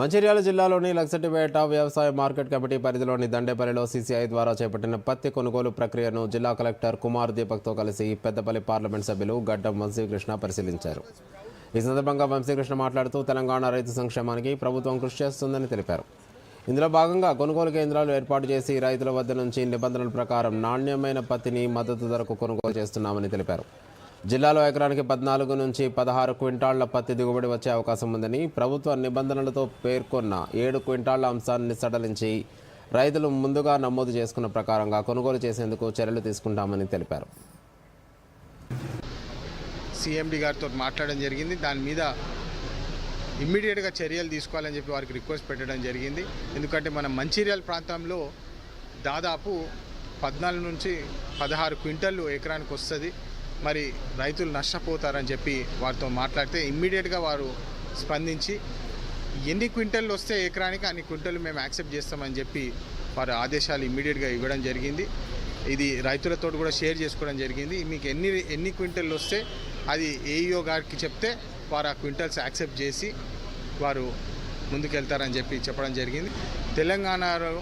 మంచిర్యాల జిల్లాలోని లక్సటిపేట వ్యవసాయ market committee పరిధిలోని దండేపల్లిలో సీసీఐ ద్వారా చేపట్టిన పత్తి కొనుగోలు ప్రక్రియను జిల్లా కలెక్టర్ కుమార్ దీపక్తో కలిసి పెద్దపల్లి పార్లమెంట్ సభ్యులు గడ్డం వంశీకృష్ణ పరిశీలించారు. ఈ సందర్భంగా వంశీకృష్ణ మాట్లాడుతూ తెలంగాణ రైతు సంక్షేమానికి ప్రభుత్వం కృషి చేస్తుందని తెలిపారు. ఇందులో భాగంగా కొనుగోలు కేంద్రాలు ఏర్పాటు చేసి రైతుల వద్ద నుంచి నిబంధనల ప్రకారం నాణ్యమైన పత్తిని మద్దతు ధరకు కొనుగోలు చేస్తున్నామని తెలిపారు. జిల్లాలో ఎకరానికి పద్నాలుగు నుంచి పదహారు క్వింటాళ్ళ పత్తి దిగుబడి వచ్చే అవకాశం ఉందని ప్రభుత్వ నిబంధనలతో పేర్కొన్న ఏడు క్వింటాళ్ళ అంశాన్ని సడలించి రైతులు ముందుగా నమోదు చేసుకున్న ప్రకారంగా కొనుగోలు చేసేందుకు చర్యలు తీసుకుంటామని తెలిపారు. సిఎండి గారితో మాట్లాడడం జరిగింది. దాని మీద ఇమ్మీడియట్గా చర్యలు తీసుకోవాలని చెప్పి వారికి రిక్వెస్ట్ పెట్టడం జరిగింది. ఎందుకంటే మన మంచిర్యాల ప్రాంతంలో దాదాపు పద్నాలుగు నుంచి పదహారు క్వింటళ్ళు ఎకరానికి వస్తుంది. మరి రైతులు నష్టపోతారని చెప్పి వారితో మాట్లాడితే ఇమ్మీడియట్గా వారు స్పందించి ఎన్ని క్వింటళ్ళు వస్తే ఎకరానికి అన్ని క్వింటలు మేము యాక్సెప్ట్ చేస్తామని చెప్పి వారు ఆదేశాలు ఇమ్మీడియట్గా ఇవ్వడం జరిగింది. ఇది రైతులతో కూడా షేర్ చేసుకోవడం జరిగింది. మీకు ఎన్ని ఎన్ని క్వింటల్ వస్తే అది ఏఈఓ గారికి చెప్తే వారు ఆ క్వింటల్స్ యాక్సెప్ట్ చేసి వారు ముందుకెళ్తారని చెప్పి చెప్పడం జరిగింది. తెలంగాణలో